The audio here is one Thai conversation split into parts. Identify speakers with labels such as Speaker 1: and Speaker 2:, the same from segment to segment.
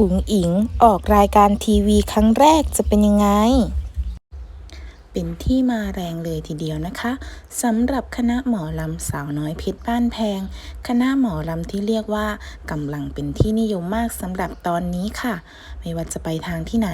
Speaker 1: อุ๋งอิงออกรายการทีวีครั้งแรกจะเป็นยังไง เป็นที่มาแรงเลยทีเดียวนะคะสำหรับคณะหมอลำสาวน้อยเพชรบ้านแพง คณะหมอลำที่เรียกว่ากำลังเป็นที่นิยมมากสำหรับตอนนี้ค่ะ ไม่ว่าจะไปทางที่ไหน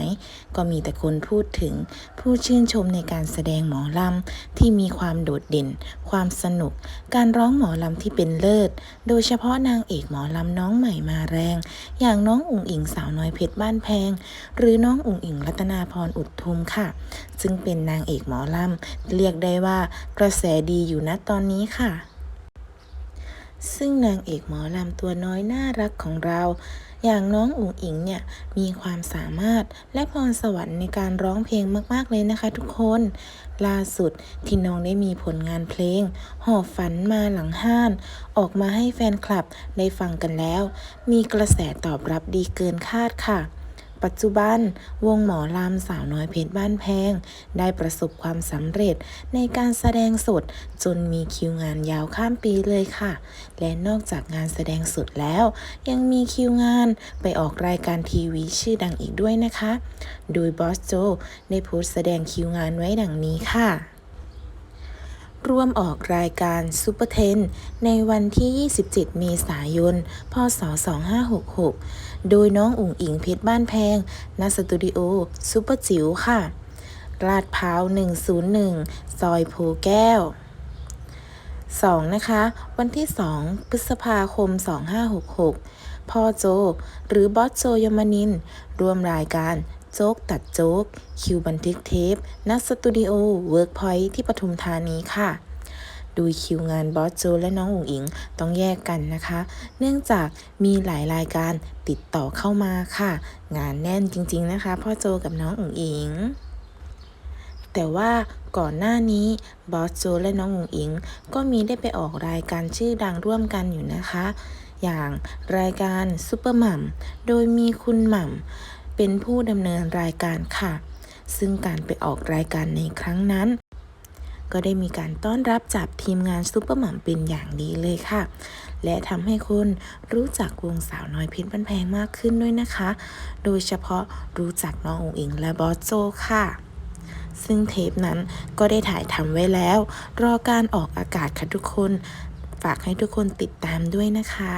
Speaker 1: ก็มีแต่คนพูดถึง ผู้ชื่นชมในการแสดงหมอลำที่มีความโดดเด่น ความสนุก การร้องหมอลำที่เป็นเลิศ โดยเฉพาะนางเอกหมอลำน้องใหม่มาแรง อย่างน้องอุ๋งอิงสาวน้อยเพชรบ้านแพง หรือน้องอุ๋งอิงรัตนาพรอุดทุมค่ะ ซึ่งเป็นนางเอกหมอลำเรียกได้ว่ากระแสดีอยู่นะตอนนี้ค่ะ ซึ่งนางเอกหมอลำตัวน้อยน่ารักของเราอย่างน้องอุ๋งอิงเนี่ยมีความสามารถและพรสวรรค์ในการร้องเพลงมาก ๆ เลยนะคะทุกคน ล่าสุดที่น้องได้มีผลงานเพลง หอบฝันมาหลังห้าน ออกมาให้แฟนคลับได้ฟังกันแล้ว มีกระแสตอบรับดีเกินคาดค่ะ ปัจจุบัน วงหมอลำสาวน้อยเพชรบ้านแพง ได้ประสบความสำเร็จในการแสดงสด จนมีคิวงานยาวข้ามปีเลยค่ะ และนอกจากงานแสดงสดแล้ว ยังมีคิวงานไปออกรายการทีวีชื่อดังอีกด้วยนะคะ โดยบอสโจได้โพสต์แสดงคิวงานไว้ดังนี้ค่ะ ร่วมออกรายการซูเปอร์เทนในวันที่ 27 เมษายน พศ 2566 โดยน้องอุ๋งอิงเพชรบ้านแพงณสตูดิโอซูเปอร์จิ๋วค่ะลาดพร้าว 101 ซอยโพแก้ว 2 นะคะ วันที่ 2 พฤษภาคม 2566 พ่อโจ หรือบอสโจยมนินทร์ร่วมรายการ โจ๊กตัดโจ๊ก คิวบันทึกเทปณสตูดิโอเวิร์กพอยท์ที่ปทุมธานีค่ะโดยคิวงานบอสโจและน้องอุ๋งอิงต้องแยกกันนะคะ เนื่องจากมีหลายรายการติดต่อเข้ามาค่ะ งานแน่นจริงๆนะคะพ่อโจกับน้องอุ๋งอิงแต่ว่าก่อนหน้านี้บอสโจและน้องอุ๋งอิง ก็มีได้ไปออกรายการชื่อดังร่วมกันอยู่นะคะ อย่างรายการซูเปอร์หม่ำโดยมีคุณหม่ำ เป็นผู้ดำเนินรายการค่ะ ซึ่งการไปออกรายการในครั้งนั้น ก็ได้มีการต้อนรับจากทีมงานซูเปอร์หม่ำเป็นอย่างดีเลยค่ะ และทำให้คุณรู้จักวงสาวน้อยเพชรบ้านแพงมากขึ้นด้วยนะคะ โดยเฉพาะรู้จักน้องอุ๋งอิงและบอสโจค่ะซึ่งเทปนั้นก็ได้ถ่ายทำไว้แล้ว รอการออกอากาศค่ะทุกคน ฝากให้ทุกคนติดตามด้วยนะคะ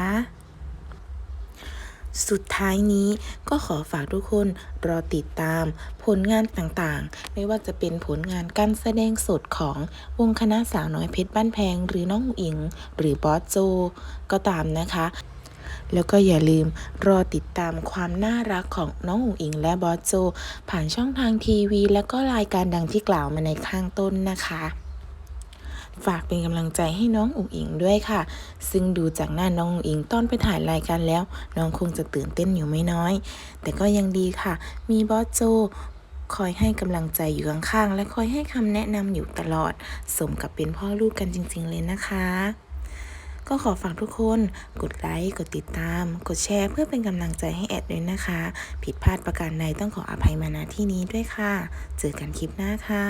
Speaker 1: สุดท้ายนี้ก็ขอฝากทุกคนรอติดตามผลงานต่างๆ ไม่ว่าจะเป็นผลงานการแสดงสดของวงคณะสาวน้อยเพชรบ้านแพง หรือน้องอุ๋งอิง หรือบอสโจ ก็ตามนะคะ แล้วก็อย่าลืมรอติดตามความน่ารักของน้องอุ๋งอิงและบอสโจ ผ่านช่องทางทีวี และก็รายการดังที่กล่าวมาในข้างต้นนะคะ ฝากเป็นกำลังใจให้น้องอุ๋งอิงด้วยค่ะ ซึ่งดูจากหน้าน้องอุ๋งอิงตอนไปถ่ายรายการแล้ว น้องคงจะตื่นเต้นอยู่ไม่น้อย แต่ก็ยังดีค่ะ มีบอสโจคอยให้กำลังใจอยู่ข้างๆ และคอยให้คำแนะนำอยู่ตลอด สมกับเป็นพ่อลูกกันจริง ๆ เลยนะคะ ก็ขอฝากทุกคน กดไลค์ กดติดตาม กดแชร์ เพื่อเป็นกำลังใจให้แอดด้วยนะคะ ผิดพลาดประการใดต้องขออภัยมาณที่นี้ด้วยค่ะ เจอกันคลิปหน้าค่ะ